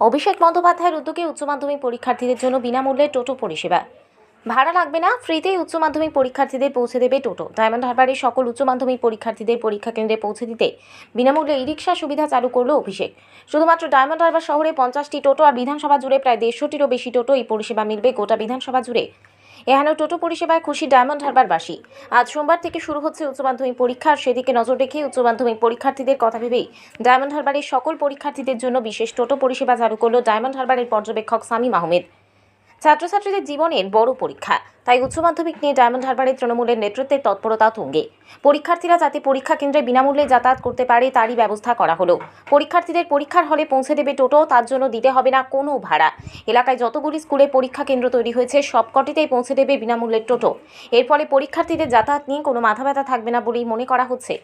অভিষেক বন্দ্যোপাধ্যায়ের উদ্যোগে উচ্চ মাধ্যমিক পরীক্ষার্থীদের জন্য বিনামূল্যে টোটো পরিষেবা। ভাড়া লাগবে না, ফ্রিতেই উচ্চ মাধ্যমিক পরীক্ষার্থীদের পৌঁছে দেবে টোটো। ডায়মন্ড হারবারের সকল উচ্চ মাধ্যমিক পরীক্ষার্থীদের পরীক্ষা কেন্দ্রে পৌঁছে দিতে বিনামূল্যে ই রিক্সা সুবিধা চালু করল অভিষেক। শুধুমাত্র ডায়মন্ড হারবার শহরে পঞ্চাশটি টোটো আর বিধানসভা জুড়ে প্রায় দেড়শোটিরও বেশি টোটো এই পরিষেবা মিলবে গোটা বিধানসভা জুড়ে। এখানে টোটো পরিষেবায় খুশি ডায়মন্ড হারবারবাসী। আজ সোমবার থেকে শুরু হচ্ছে উচ্চ মাধ্যমিক পরীক্ষা। সেদিকে নজর রেখে উচ্চ মাধ্যমিক পরীক্ষার্থীদের কথা ভেবেই ডায়মন্ড হারবারের সকল পরীক্ষার্থীদের জন্য বিশেষ টোটো পরিষেবা চালু করল ডায়মন্ড হারবারের পর্যবেক্ষক সামিম আহমেদ। ছাত্রছাত্রীদের জীবনের বড় পরীক্ষা। তাই উচ্চ মাধ্যমিক নিয়ে ডায়মন্ড হারবারের তৃণমূলের নেতৃত্বের তৎপরতা তুঙ্গে। পরীক্ষার্থীরা যাতে পরীক্ষা কেন্দ্রে বিনামূল্যে যাতায়াত করতে পারে, তারই ব্যবস্থা করা হলো। পরীক্ষার্থীদের পরীক্ষার হলে পৌঁছে দেবে টোটো, তার জন্য দিতে হবে না কোনো ভাড়া। এলাকায় যতগুলি স্কুলে পরীক্ষা কেন্দ্র তৈরি হয়েছে, সবকটিতেই পৌঁছে দেবে বিনামূল্যের টোটো। এর ফলে পরীক্ষার্থীদের যাতায়াত নিয়ে কোনো মাথা ব্যথা থাকবে না বলেই মনে করা হচ্ছে।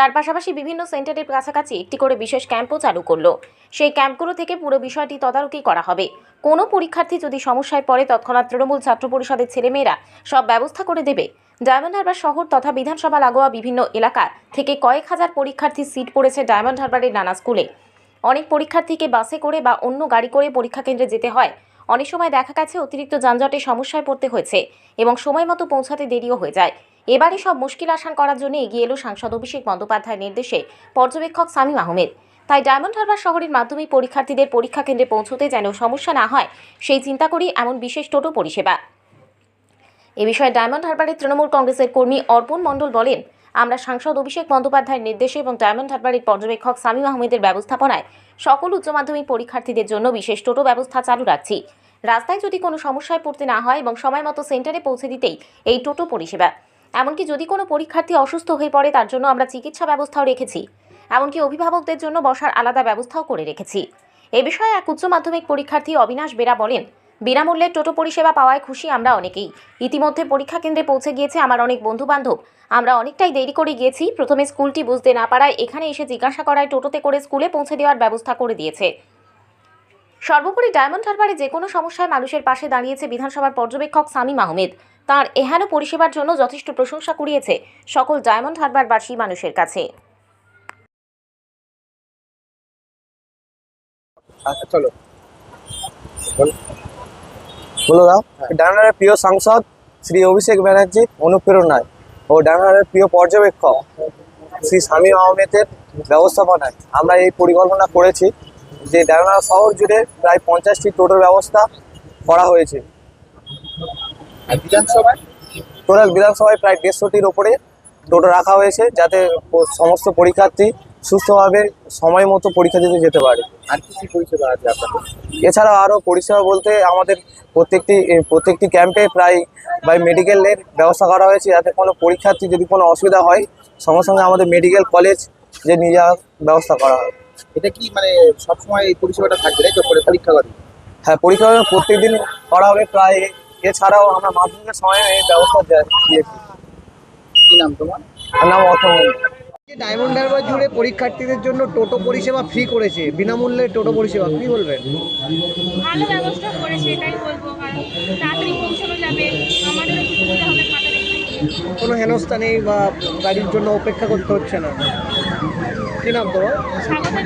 তার পাশাপাশি বিভিন্ন সেন্টারের কাছাকাছি একটি করে বিশেষ ক্যাম্পও চালু করল। সেই ক্যাম্পগুলো থেকে পুরো বিষয়টি তদারকি করা হবে। কোনো পরীক্ষার্থী যদি সমস্যায় পড়ে, তৎক্ষণাৎ তৃণমূল ছাত্র পরিষদের ছেলেমেয়েরা সব ব্যবস্থা করে দেবে। ডায়মন্ড হারবার শহর তথা বিধানসভা লাগোয়া বিভিন্ন এলাকা থেকে কয়েক হাজার পরীক্ষার্থীর সিট পড়েছে ডায়মন্ড হারবারের নানা স্কুলে। অনেক পরীক্ষার্থীকে বাসে করে বা অন্য গাড়ি করে পরীক্ষা কেন্দ্রে যেতে হয়। অনেক সময় দেখা গেছে অতিরিক্ত যানজটে সমস্যায় পড়তে হয়েছে এবং সময় মতো পৌঁছাতে দেরিও হয়ে যায়। এবারে সব মুশকিল আসান করার জন্য এগিয়ে এলো সাংসদ অভিষেক বন্দ্যোপাধ্যায়ের নির্দেশে পর্যবেক্ষক সামিম আহমেদ। তাই ডায়মন্ড হারবার শহরের মাধ্যমিক পরীক্ষার্থীদের পরীক্ষা কেন্দ্রে পৌঁছতে যেন সমস্যা না হয়, সেই চিন্তা করি এমন বিশেষ টোটো পরিষেবা। এ বিষয়ে ডায়মন্ড হারবারের তৃণমূল কংগ্রেসের কর্মী অর্পণ মণ্ডল বলেন, আমরা সাংসদ অভিষেক বন্দ্যোপাধ্যায়ের নির্দেশে এবং ডায়মন্ড হারবারের পর্যবেক্ষক সামিম আহমেদের ব্যবস্থাপনায় সকল উচ্চ মাধ্যমিক পরীক্ষার্থীদের জন্য বিশেষ টোটো ব্যবস্থা চালু রাখছি। রাস্তায় যদি কোনো সমস্যায় পড়তে না হয় এবং সময় মতো সেন্টারে পৌঁছে দিতেই এই টোটো পরিষেবা। এমনকি যদি কোনো পরীক্ষার্থী অসুস্থ হয়ে পড়ে, তার জন্য আমরা চিকিৎসা ব্যবস্থাও রেখেছি। এমনকি অভিভাবকদের জন্য বসার আলাদা ব্যবস্থাও করে রেখেছি। এ বিষয়ে এক উচ্চ মাধ্যমিক পরীক্ষার্থী অবিনাশ বেরা বলেন, বিনামূল্যে টোটো পরিষেবা পাওয়ায় খুশি আমরা অনেকেই। ইতিমধ্যে পরীক্ষা কেন্দ্রে পৌঁছে গিয়েছে আমার অনেক বন্ধু বান্ধব আমরা অনেকটাই দেরি করে গিয়েছি, প্রথমে স্কুলটি বুঝতে না পারায় এখানে এসে জিজ্ঞাসা করায় টোটোতে করে স্কুলে পৌঁছে দেওয়ার ব্যবস্থা করে দিয়েছে। সর্বোপরি ডায়মন্ড হারবারে যে কোনো সমস্যায় মানুষের পাশে দাঁড়িয়েছে বিধানসভার পর্যবেক্ষক সামিম আহমেদ। তার এহেন পরিষেবার জন্য যথেষ্ট প্রশংসা কুড়িয়েছে সকল ডায়মন্ড হারবারবাসী মানুষের কাছে। আচ্ছা চলো। বলে। দাও। ডানারের প্রিয় সাংসদ শ্রী অভিষেক ব্যানার্জি অনুপ্রেরণায় ও ডানারের প্রিয় পর্যবেক্ষক শ্রী শামীম আহমেদের ব্যবস্থাপনায় আমরা এই পরিকল্পনা করেছি যে ডায়মন্ড শহর জুড়ে প্রায় পঞ্চাশটি টোটোর ব্যবস্থা করা হয়েছে। আর বিধানসভায়? টোটাল বিধানসভায় প্রায় দেড়শোটির ওপরে টোটো রাখা হয়েছে যাতে সমস্ত পরীক্ষার্থী সুস্থভাবে সময় মতো পরীক্ষা দিতে যেতে পারে। আর কি কি পরিষেবা আছে আপনাদের? এছাড়াও আরও পরিষেবা বলতে আমাদের প্রত্যেকটি প্রত্যেকটি ক্যাম্পে প্রায় বাই মেডিকেলের ব্যবস্থা করা হয়েছে যাতে কোনো পরীক্ষার্থী যদি কোনো অসুবিধা হয় সঙ্গে সঙ্গে আমাদের মেডিকেল কলেজ যে নিয়ে যাওয়ার ব্যবস্থা করা হয়। এটা কি মানে সবসময় এই পরিষেবাটা থাকবে তাই তো? পরীক্ষা করে হ্যাঁ পরীক্ষা প্রত্যেকদিন করা হবে প্রায় এছাড়াও আমরা মাধ্যমিকের সময় এই ব্যবস্থা দিয়েছি। কি নাম তোমার? নাম অর্থমন্ত্রী ডায়মন্ড হারবার জুড়ে পরীক্ষার্থীদের জন্য টোটো পরিষেবা ফ্রি করেছে বিনামূল্যে টোটো পরিষেবা কি বলবেন? ভালো ব্যবস্থা করেছে এটাই বলব কারণ তাড়াতাড়ি পৌঁছানো যাবে সুবিধা হবে গিয়ে কোনো হেনস্থা নেই বা গাড়ির জন্য অপেক্ষা করতে হচ্ছে না। কি নাম তোমার? স্বাগত